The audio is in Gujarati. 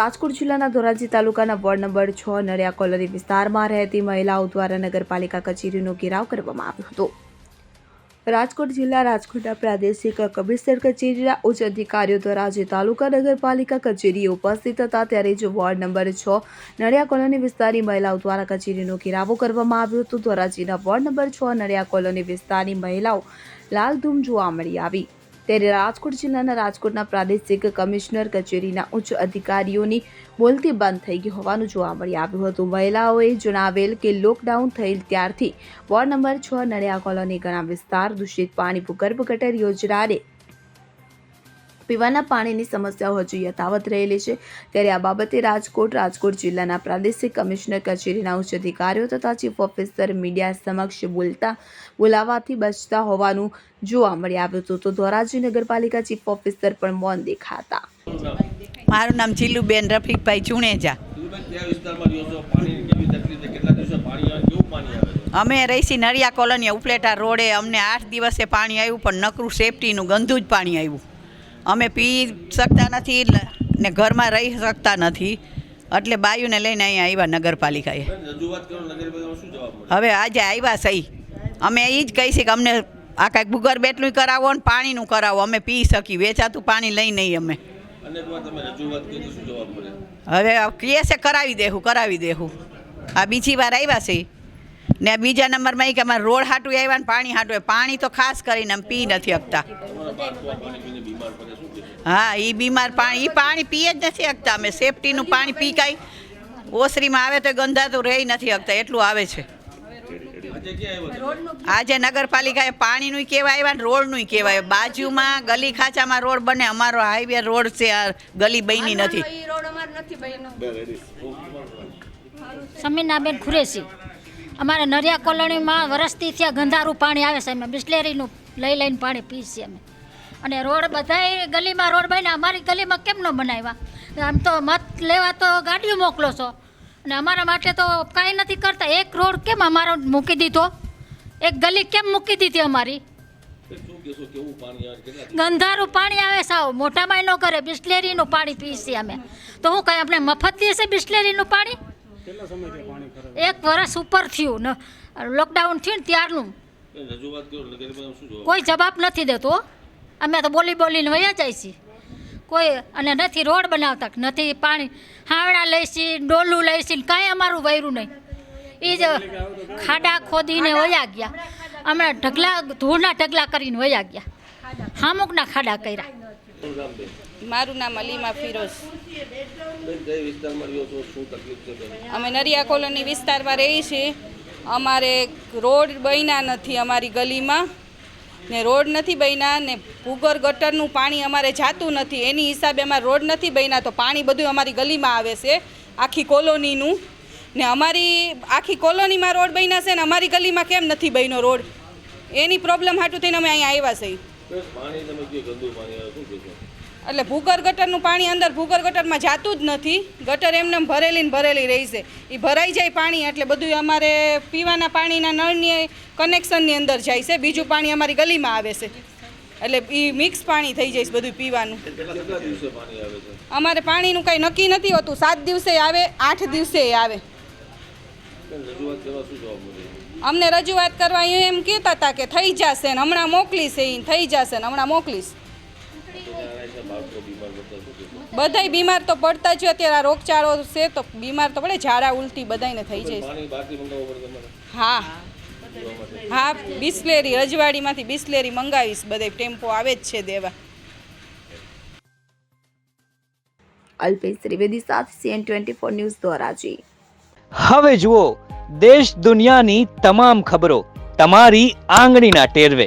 રાજકોટ જિલ્લાના ધોરાજી તાલુકાના વોર્ડ નંબર છ નડિયા કોલોની વિસ્તારમાં રહેતી મહિલાઓ દ્વારા નગરપાલિકા કચેરીનો ઘેરાવ કરવામાં આવ્યો હતો. રાજકોટ જિલ્લા રાજકોટના પ્રાદેશિક કમિશનર કચેરીના ઉચ્ચ અધિકારીઓ દ્વારા આજે તાલુકા નગરપાલિકા કચેરીએ ઉપસ્થિત હતા. ત્યારે જ વોર્ડ નંબર છ નડિયા કોલોની વિસ્તારની મહિલાઓ દ્વારા કચેરીનો ઘેરાવો કરવામાં આવ્યો હતો. ધોરાજીના વોર્ડ નંબર છ નડિયા કોલોની વિસ્તારની મહિલાઓ લાલધૂમ જોવા મળી આવી. ત્યારે રાજકોટ જિલ્લાના રાજકોટના પ્રાદેશિક કમિશનર કચેરીના ઉચ્ચ અધિકારીઓની બોલતી બંધ થઈ ગઈ હોવાનું જોવા મળી આવ્યું હતું. મહિલાઓએ જણાવેલ કે લોકડાઉન થયેલ ત્યારથી વોર્ડ નંબર છ નડિયા કોલોની ઘણા વિસ્તાર દૂષિત પાણી ભૂગર્ભ ગટર યોજનાને પીવાના પાણીની સમસ્યાઓ હજુ યથાવત રહેલી છે. ત્યારે આ બાબતે રાજકોટ રાજકોટ જિલ્લાના પ્રાદેશિક કમિશનર કચેરીના ઉચ્ચ અધિકારીઓ તથા ચીફ ઓફિસર મીડિયા સમક્ષ બોલતા બોલાવાથી બચતા હોવાનું જોવા મળી આવ્યું હતું. તો ધોરાજી નગરપાલિકા ચીફ ઓફિસર પણ મૌન દેખાતા. મારું નામ જીલુબેન રફીકભાઈ ચુણેજા. દિલુભાઈ કયા વિસ્તારમાં રહ્યો છો? પાણીની કેવી તકલીફ છે? કેટલા દિવસે પાણી આવે? કેવું પાણી આવે? છે અમે રહીશી નળિયા કોલોની ઉપલેટા રોડે અમને આઠ દિવસે પાણી આવ્યું પણ નકરું સેફટીનું ગંદુ જ પાણી આવ્યું. અમે પી શકતા નથી ને ઘરમાં રહી શકતા નથી. એટલે બાયુને લઈને અહીંયા આવ્યા નગરપાલિકાએ. હવે આજે આવ્યા સહી. અમે એ જ કહીશું કે અમને આ કાંઈક ભૂગર્ભ એટલું કરાવો ને પાણીનું કરાવો. અમે પી શકી વેચાતું પાણી લઈ નહીં અમે. હવે કહે છે કરાવી દેવું કરાવી દેવું આ બીજી વાર આવ્યા છે. ને બીજા નંબરમાં એ કે અમારે રોડ હાટું આવ્યા ને પાણી હાટું પાણી તો ખાસ કરીને અમે પી નથી શકતા હા એ બીમાર પાણી એ પાણી પીએ જ નથી શકતા અમે સેફટીનું પાણી પી કાંઈ ઓસરીમાં આવે તો ગંધાતું રહી નથી શકતા એટલું આવે છે. આજે નગરપાલિકાએ પાણીનું કહેવાય આવ્યા ને રોડનું કહેવાય બાજુમાં ગલી ખાંચામાં રોડ બને. અમારો હાઈવે રોડ છે આ ગલી બની નથી. સમીનાબેન ખુરેશી. અમારે નરિયા કોલોનીમાં વરસથી ત્યાં ગંધારું પાણી આવે છે. અમે બિસ્લેરીનું લઈ લઈને પાણી પીએ છીએ અમે. અને રોડ બધાય ગલીમાં રોડ બન્યા. અમારી ગલીમાં કેમ ન બનાવ્યા? આમ તો મત લેવા તો ગાડીઓ મોકલો છો. અને અમારા માટે તો કાંઈ નથી કરતા. એક રોડ કેમ અમારો મૂકી દીધો? એક ગલી કેમ મૂકી દીધી અમારી? છે? ગંધારું પાણી આવે સાવ મોટામાં ન કરે. બિસ્લેરીનું પાણી પીએ છીએ અમે. તો હું કાંઈ આપણે મફત દેશે બિસ્લેરીનું પાણી? એક વર્ષ ઉપર થયું ને લોકડાઉન થયું ને ત્યારનું. કોઈ જવાબ? નથી દેતો. અમે તો બોલી બોલીને વયા જાય છીએ. કોઈ અને નથી રોડ બનાવતા નથી પાણી હાવડા લઈશી ડોલું લઈશી કાંઈ અમારું વૈરું નહીં. એ જ ખાડા ખોદીને વયા ગયા. હમણાં ઢગલા ધૂળના ઢગલા કરીને વયા ગયા. હામુકના ખાડા કર્યા? મારું નામ અલીમા ફિરોઝ. અમે નરિયા કોલોની વિસ્તારમાં રહીએ છીએ. અમારે રોડ બન્યા નથી અમારી ગલીમાં. ને રોડ નથી બન્યા ને ભૂગર ગટરનું પાણી અમારે જાતું નથી. એની હિસાબે અમારે રોડ નથી બન્યા તો પાણી બધું અમારી ગલીમાં આવે છે આખી કોલોનીનું. ને અમારી આખી કોલોનીમાં રોડ બન્યા છે ને અમારી ગલીમાં કેમ નથી બન્યો રોડ? એની પ્રોબ્લેમ હાટું થઈને અમે અહીંયા આવ્યા છીએ. એટલે ભૂગર ગટરનું પાણી અંદર ભૂગર ગટરમાં જાતું જ નથી. ગટર એમને એમ ભરેલી ને ભરેલી રહી છે. એ ભરાઈ જાય પાણી એટલે બધું અમારે પીવાના પાણીના નળની કનેક્શનની અંદર જાય છે. બીજું પાણી અમારી ગલીમાં આવે છે. એટલે એ મિક્સ પાણી થઈ જાય છે બધું પીવાનું. અમારે પાણીનું કાંઈ નક્કી નથી હોતું. સાત દિવસે આવે, આઠ દિવસે આવે. અમને રજૂઆત કરવા એમ કહેતા હતા કે થઈ જશે ને હમણાં મોકલીશ એ, થઈ જશે ને હમણાં મોકલીશ. બધાય બીમાર તો પડતા જ અત્યારે આ રોગચાળો છે તો બીમાર તો પડે ઝાડા ઉલટી બધાને થઈ જાય હા. હા બિસ્લેરી રજવાડીમાંથી બિસ્લેરી મંગાવીશ બધે ટેમ્પો આવે જ છે દેવા. અલ્પેશ ત્રિવેદી સાથે CN twenty four news Dhoraji. હવે જુઓ દેશ દુનિયાની તમામ ખબરો તમારી આંગળીના ટેરવે.